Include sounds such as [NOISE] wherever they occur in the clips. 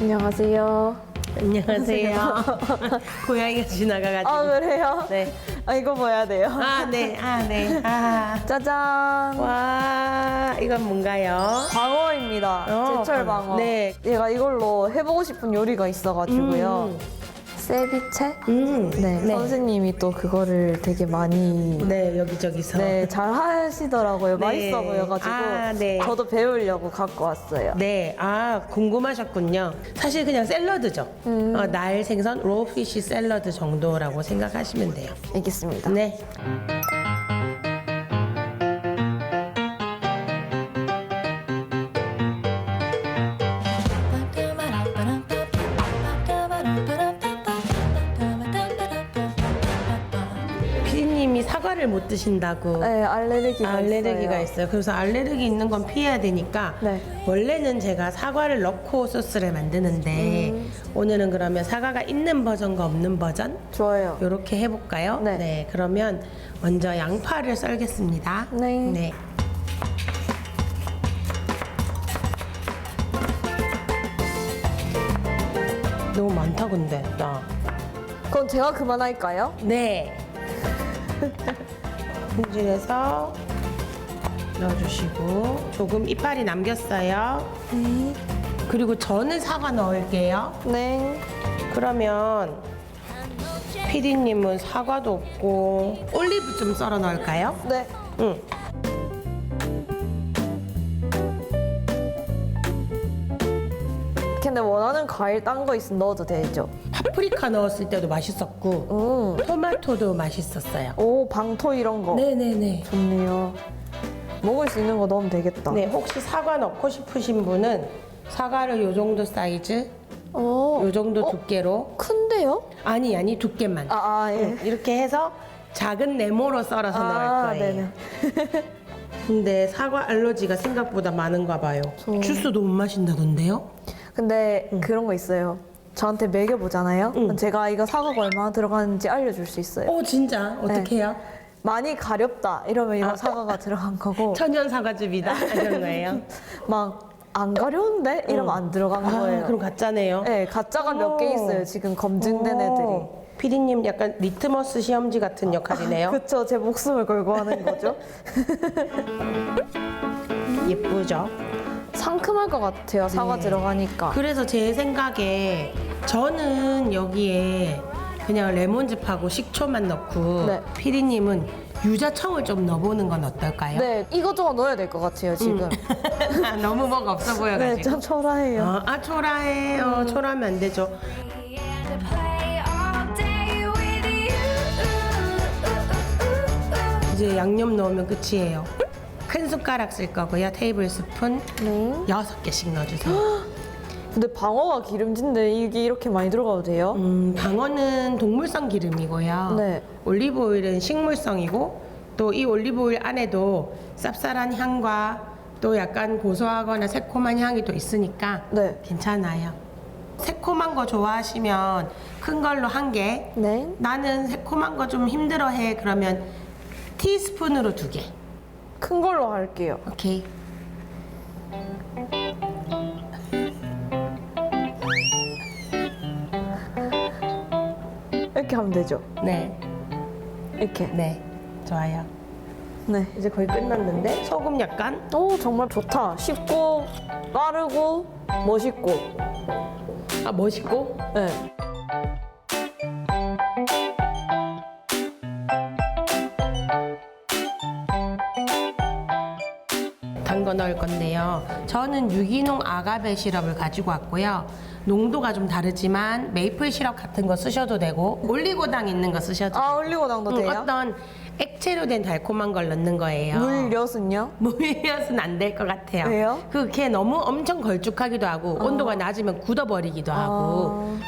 안녕하세요. 안녕하세요. [LAUGHS] 고양이가 지나가가지고. 아 그래요? 네. 아 이거 봐야 돼요. 아, 네. 아, 네. 아. 짜잔. 와, 이건 뭔가요? 방어입니다. 어, 제철 방어. 방어. 네. 얘가 이걸로 해보고 싶은 요리가 있어가지고요. 세비체? 음. 네, 선생님이 또 그거를 되게 많이 네, 여기저기서. 네, 잘 하시더라고요. 네. 맛있어 보여가지고 아, 네. 저도 배우려고 갖고 왔어요. 네, 아 궁금하셨군요. 사실 그냥 샐러드죠. 음. 어, 날 생선 로우피쉬 샐러드 정도라고 생각하시면 돼요. 알겠습니다. 네. 사과를 못 드신다고 네, 알레르기가 알레르기가 있어요. 있어요. 그래서 알레르기 있는 건 피해야 되니까 네. 원래는 제가 사과를 넣고 소스를 만드는데 음. 오늘은 그러면 사과가 있는 버전과 없는 버전 좋아요. 이렇게 해볼까요? 네. 그러면 먼저 양파를 썰겠습니다. 네. 너무 많다 근데 나. 그럼 제가 그만할까요? 네. [LAUGHS] 손질해서 넣어주시고 조금 이파리 남겼어요. 네. 그리고 저는 사과 넣을게요. 네. 그러면 피디님은 사과도 없고 올리브 좀 썰어 넣을까요? 네. 응. 근데 원하는 과일 딴 거 있으면 넣어도 되죠? 파프리카 넣었을 때도 맛있었고 음. 토마토도 맛있었어요. 오, 방토 이런 거. 네네네. 좋네요. 먹을 수 있는 거 넣으면 되겠다. 네, 혹시 사과 넣고 싶으신 분은 사과를 요 정도 사이즈, 어, 요 정도 어? 두께로 큰데요? 아니 아니 두께만 아, 아 예. 응, 이렇게 해서 작은 네모로 썰어서 아, 넣을 거예요. 네네. 근데 사과 알러지가 생각보다 많은가 봐요. 저- 주스도 못 마신다던데요? 근데 그런 거 있어요. 저한테 먹여보잖아요. 응. 그럼 제가 이거 사과가 얼마나 들어가는지 알려줄 수 있어요. 어 진짜 어떻게 해요? 많이 가렵다 이러면 이거 아. 사과가 들어간 거고 [LAUGHS] 천연 사과즙이다 이런 거예요. [LAUGHS] 막 안 가려운데 이러면 안 들어간 아, 거예요. 그럼 가짜네요. 네, 가짜가 몇개 오. 있어요. 지금 검증된 애들이. 어, 피디님 약간 리트머스 시험지 같은 역할이네요. 그쵸, 제 목숨을 걸고 하는 거죠. [LAUGHS] 예쁘죠? 상큼할 것 같아요. 사과 네. 들어가니까. 그래서 제 생각에 저는 여기에 그냥 레몬즙하고 식초만 넣고 네. 피디님은 유자청을 좀 넣어보는 건 어떨까요? 네, 이것저것 넣어야 될 것 같아요, 지금. 아, [LAUGHS] 너무 뭐가 없어 네, 보여가지고. 좀 초라해요. 어, 아 초라해요. 초라하면 안 되죠. 이제 양념 넣으면 끝이에요. 큰 숟가락 쓸 거고요. 테이블 스푼 네. 여섯 개씩 넣어주세요. [GASPS] 근데 방어가 기름진데 이게 이렇게 많이 들어가도 돼요? 음, 방어는 동물성 기름이고요. 네. 올리브 오일은 식물성이고 또 이 올리브 오일 안에도 쌉쌀한 향과 또 약간 고소하거나 새콤한 향이 또 있으니까 네. 괜찮아요. 새콤한 거 좋아하시면 큰 걸로 한 개. 네. 나는 새콤한 거 좀 힘들어해. 그러면 티스푼으로 두 개. 큰 걸로 할게요. 오케이. 이렇게 하면 되죠. 네, 이렇게. 네, 좋아요. 네. 이제 거의 끝났는데 소금 약간. 오, 정말 좋다. 쉽고, 빠르고, 멋있고. 아 멋있고. 네. 단거 넣을 건데요. 저는 유기농 아가베 시럽을 가지고 왔고요. 농도가 좀 다르지만 메이플 시럽 같은 거 쓰셔도 되고 올리고당 있는 거 쓰셔도 아, 올리고당도 음, 돼요? 어떤 액체로 된 달콤한 걸 넣는 거예요. 물엿은요? 물엿은 안 될 것 같아요. 왜요? 그게 너무 엄청 걸쭉하기도 하고 온도가 낮으면 굳어버리기도 하고 아,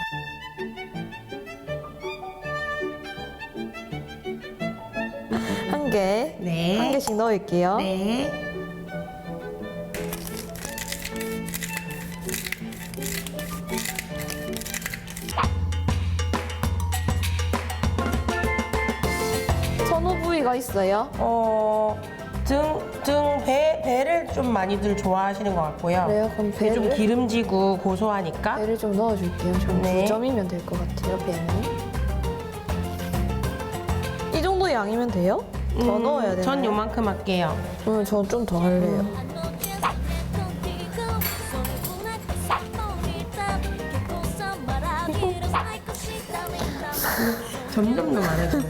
한 개. 네. 한 개씩 넣을게요. 네. 부위가 있어요? 어 등, 등, 배, 배를 좀 많이들 좋아하시는 것 같고요. 그래요? 그럼 이게 좀? 기름지고 고소하니까. 배를 좀 넣어줄게요. 저는 네. 9점이면 될 것 같아요, 배는. 이 정도 양이면 돼요? 더 음, 넣어야 되나요? 전 요만큼 할게요. 음, 저는 좀더 할래요. 점점 더 많아지네.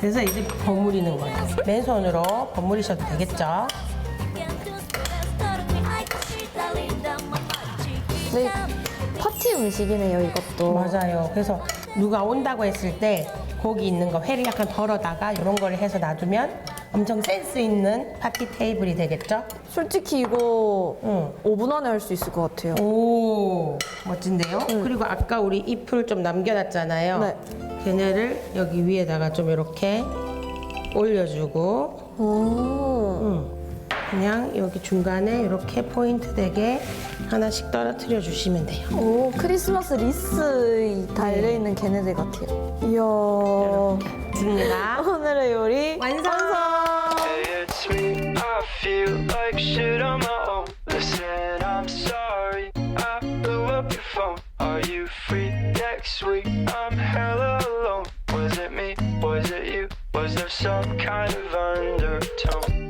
그래서 이제 버무리는 거예요. 맨손으로 버무리셔도 되겠죠? 네, 파티 음식이네요, 이것도. 맞아요. 그래서 누가 온다고 했을 때 고기 있는 거 회를 약간 덜어다가 이런 거를 해서 놔두면 엄청 센스 있는 파티 테이블이 되겠죠? 솔직히 이거 응. 5분 안에 할 수 있을 것 같아요. 오 멋진데요? 그리고 아까 우리 잎을 좀 남겨놨잖아요. 네. 걔네를 여기 위에다가 좀 이렇게 올려주고 오. 음, 그냥 여기 중간에 이렇게 포인트 되게 하나씩 떨어뜨려 주시면 돼요. 오, 크리스마스 리스 달려있는 걔네들 같아요. 이야. 좋습니다. [LAUGHS] 오늘의 요리 완성! Hey, it's me. I feel like shit on my own. Listen, some